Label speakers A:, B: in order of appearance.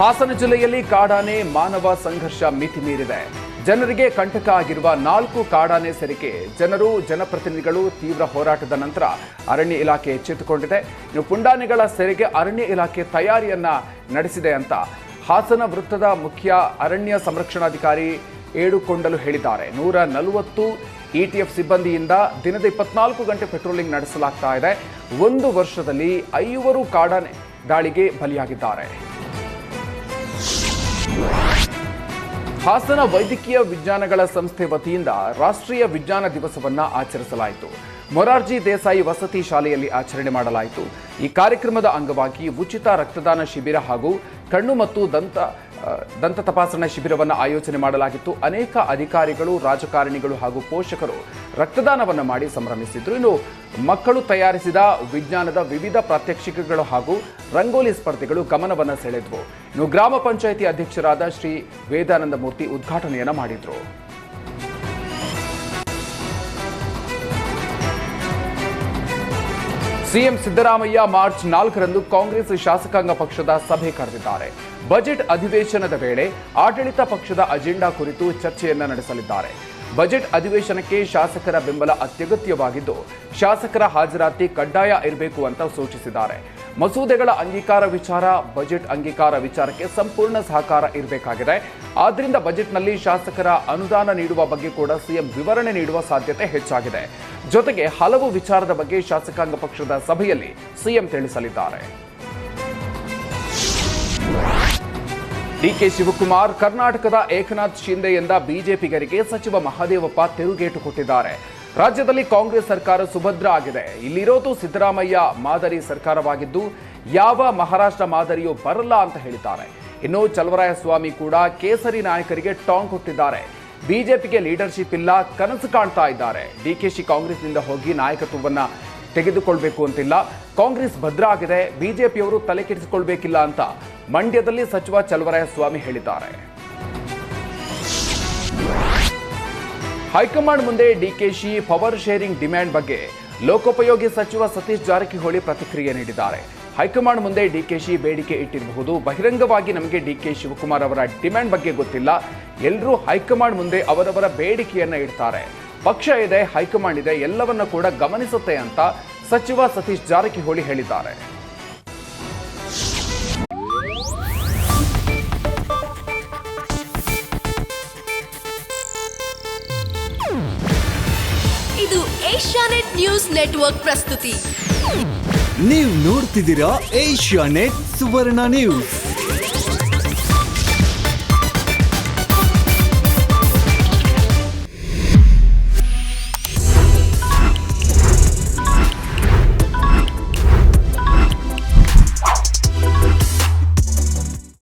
A: ಹಾಸನ ಜಿಲ್ಲೆಯಲ್ಲಿ ಕಾಡಾನೆ ಮಾನವ ಸಂಘರ್ಷ ಮಿತಿ ಮೀರಿದೆ. ಜನರಿಗೆ ಕಂಟಕ ಆಗಿರುವ ನಾಲ್ಕು ಕಾಡಾನೆ ಸೇರಿಕೆ ಜನರು, ಜನಪ್ರತಿನಿಧಿಗಳು ತೀವ್ರ ಹೋರಾಟದ ನಂತರ ಅರಣ್ಯ ಇಲಾಖೆ ಎಚ್ಚೆತ್ತುಕೊಂಡಿದೆ. ಇನ್ನು ಪುಂಡಾನೆಗಳ ಸೆರೆಗೆ ಅರಣ್ಯ ಇಲಾಖೆ ತಯಾರಿಯನ್ನ ನಡೆಸಿದೆ ಅಂತ ಹಾಸನ ವೃತ್ತದ ಮುಖ್ಯ ಅರಣ್ಯ ಸಂರಕ್ಷಣಾಧಿಕಾರಿ ಏಡುಕೊಂಡಲು ಹೇಳಿದ್ದಾರೆ. ನೂರ ನಲವತ್ತು ಇಟಿಎಫ್ ಸಿಬ್ಬಂದಿಯಿಂದ ದಿನದ ಇಪ್ಪತ್ನಾಲ್ಕು ಗಂಟೆ ಪೆಟ್ರೋಲಿಂಗ್ ನಡೆಸಲಾಗ್ತಾ ಇದೆ. ಒಂದು ವರ್ಷದಲ್ಲಿ ಐವರು ಕಾಡಾನೆ ದಾಳಿಗೆ ಬಲಿಯಾಗಿದ್ದಾರೆ. ಹಾಸನ ವೈದ್ಯಕೀಯ ವಿಜ್ಞಾನಗಳ ಸಂಸ್ಥೆ ವತಿಯಿಂದ ರಾಷ್ಟ್ರೀಯ ವಿಜ್ಞಾನ ದಿವಸವನ್ನು ಆಚರಿಸಲಾಯಿತು. ಮೊರಾರ್ಜಿ ದೇಸಾಯಿ ವಸತಿ ಶಾಲೆಯಲ್ಲಿ ಆಚರಣೆ ಮಾಡಲಾಯಿತು. ಈ ಕಾರ್ಯಕ್ರಮದ ಅಂಗವಾಗಿ ಉಚಿತ ರಕ್ತದಾನ ಶಿಬಿರ ಹಾಗೂ ಕಣ್ಣು ಮತ್ತು ದಂತ ದಂತ ತಪಾಸಣಾ ಶಿಬಿರವನ್ನು ಆಯೋಜನೆ ಮಾಡಲಾಗಿತ್ತು. ಅನೇಕ ಅಧಿಕಾರಿಗಳು, ರಾಜಕಾರಣಿಗಳು ಹಾಗೂ ಪೋಷಕರು ರಕ್ತದಾನವನ್ನು ಮಾಡಿ ಸಂಭ್ರಮಿಸಿದ್ರು. ಇನ್ನು ಮಕ್ಕಳು ತಯಾರಿಸಿದ ವಿಜ್ಞಾನದ ವಿವಿಧ ಪ್ರಾತ್ಯಕ್ಷಿಕೆಗಳು ಹಾಗೂ ರಂಗೋಲಿ ಸ್ಪರ್ಧೆಗಳು ಗಮನವನ್ನು ಸೆಳೆದ್ವು. ಇನ್ನು ಗ್ರಾಮ ಪಂಚಾಯಿತಿ ಅಧ್ಯಕ್ಷರಾದ ಶ್ರೀ ವೇದಾನಂದ ಮೂರ್ತಿ ಉದ್ಘಾಟನೆಯನ್ನು ಮಾಡಿದ್ರು. ಸಿಎಂ ಸಿದ್ದರಾಮಯ್ಯ ಮಾರ್ಚ್ ನಾಲ್ಕರಂದು ಕಾಂಗ್ರೆಸ್ ಶಾಸಕಾಂಗ ಪಕ್ಷದ ಸಭೆ ಕರೆದಿದ್ದಾರೆ. ಬಜೆಟ್ ಅಧಿವೇಶನದ ವೇಳೆ ಆಡಳಿತ ಪಕ್ಷದ ಅಜೆಂಡಾ ಕುರಿತು ಚರ್ಚೆಯನ್ನ ನಡೆಸಲಿದ್ದಾರೆ. ಬಜೆಟ್ ಅಧಿವೇಶನಕ್ಕೆ ಶಾಸಕರ ಬೆಂಬಲ ಅತ್ಯಗತ್ಯವಾಗಿದ್ದು, ಶಾಸಕರ ಹಾಜರಾತಿ ಕಡ್ಡಾಯ ಇರಬೇಕು ಅಂತ ಸೂಚಿಸಿದ್ದಾರೆ. ಮಸೂದೆಗಳ ಅಂಗೀಕಾರ ವಿಚಾರ, ಬಜೆಟ್ ಅಂಗೀಕಾರ ವಿಚಾರಕ್ಕೆ ಸಂಪೂರ್ಣ ಸಹಕಾರ ಇರಬೇಕಾಗಿದೆ. ಆದ್ರಿಂದ ಬಜೆಟ್ನಲ್ಲಿ ಶಾಸಕರ ಅನುದಾನ ನೀಡುವ ಬಗ್ಗೆ ಕೂಡ ಸಿಎಂ ವಿವರಣೆ ನೀಡುವ ಸಾಧ್ಯತೆ ಹೆಚ್ಚಾಗಿದೆ. ಜೊತೆಗೆ ಹಲವು ವಿಚಾರದ ಬಗ್ಗೆ ಶಾಸಕಾಂಗ ಪಕ್ಷದ ಸಭೆಯಲ್ಲಿ ಸಿಎಂ ತಿಳಿಸಲಿದ್ದಾರೆ. ಡಿಕೆ ಶಿವಕುಮಾರ್ ಕರ್ನಾಟಕದ ಏಕನಾಥ್ ಶಿಂದೆಯಿಂದ ಬಿಜೆಪಿಗರಿಗೆ ಸಚಿವ ಮಹಾದೇವಪ್ಪ ತಿರುಗೇಟು ಕೊಟ್ಟಿದ್ದಾರೆ. ರಾಜ್ಯದಲ್ಲಿ ಕಾಂಗ್ರೆಸ್ ಸರ್ಕಾರ ಸುಭದ್ರ ಆಗಿದೆ. ಇಲ್ಲಿರೋದು ಸಿದ್ದರಾಮಯ್ಯ ಮಾದರಿ ಸರ್ಕಾರವಾಗಿದ್ದು, ಯಾವ ಮಹಾರಾಷ್ಟ್ರ ಮಾದರಿಯೂ ಬರಲ್ಲ ಅಂತ ಹೇಳಿದ್ದಾರೆ. ಇನ್ನು ಚಲವರಾಯಸ್ವಾಮಿ ಕೂಡ ಕೇಸರಿ ನಾಯಕರಿಗೆ ಟಾಂಗ್ ಕೊಟ್ಟಿದ್ದಾರೆ. ಬಿಜೆಪಿಗೆ ಲೀಡರ್ಶಿಪ್ ಇಲ್ಲ, ಕನಸು ಕಾಣ್ತಾ ಇದ್ದಾರೆ. ಡಿಕೆಶಿ ಕಾಂಗ್ರೆಸ್ನಿಂದ ಹೋಗಿ ನಾಯಕತ್ವವನ್ನು ತೆಗೆದುಕೊಳ್ಬೇಕು ಅಂತಿಲ್ಲ. ಕಾಂಗ್ರೆಸ್ ಭದ್ರ ಆಗಿದೆ, ಬಿಜೆಪಿಯವರು ತಲೆ ಕೆಡಿಸಿಕೊಳ್ಬೇಕಿಲ್ಲ ಅಂತ ಮಂಡ್ಯದಲ್ಲಿ ಸಚಿವ ಚಲವರಾಯಸ್ವಾಮಿ ಹೇಳಿದ್ದಾರೆ. ಹೈಕಮಾಂಡ್ ಮುಂದೆ ಡಿಕೆಶಿ ಪವರ್ ಶೇರಿಂಗ್ ಡಿಮ್ಯಾಂಡ್ ಬಗ್ಗೆ ಲೋಕೋಪಯೋಗಿ ಸಚಿವ ಸತೀಶ್ ಜಾರಕಿಹೊಳಿ ಪ್ರತಿಕ್ರಿಯೆ ನೀಡಿದ್ದಾರೆ. ಹೈಕಮಾಂಡ್ ಮುಂದೆ ಡಿಕೆಶಿ ಬೇಡಿಕೆ ಇಟ್ಟಿರಬಹುದು. ಬಹಿರಂಗವಾಗಿ ನಮಗೆ ಡಿಕೆ ಶಿವಕುಮಾರ್ ಅವರ ಡಿಮ್ಯಾಂಡ್ ಬಗ್ಗೆ ಗೊತ್ತಿಲ್ಲ. ಎಲ್ಲರೂ ಹೈಕಮಾಂಡ್ ಮುಂದೆ ಅವರವರ ಬೇಡಿಕೆಯನ್ನ ಇಡ್ತಾರೆ. ಪಕ್ಷ ಇದೆ ಹೈಕಮಾಂಡ್ ಇದೆ ಎಲ್ಲವನ್ನ ಕೂಡ ಗಮನಿಸುತ್ತೆ ಅಂತ ಸಚಿವ ಸತೀಶ್ ಜಾರಕಿಹೊಳಿ ಹೇಳಿದ್ದಾರೆ.
B: ಇದು ಏಷ್ಯಾನೆಟ್ ನ್ಯೂಸ್ ನೆಟ್ವರ್ಕ್ ಪ್ರಸ್ತುತಿ.
C: ನೀವು ನೋಡ್ತಿದ್ದೀರಾ ಏಷ್ಯಾ ನೆಟ್ ಸುವರ್ಣ ನ್ಯೂಸ್.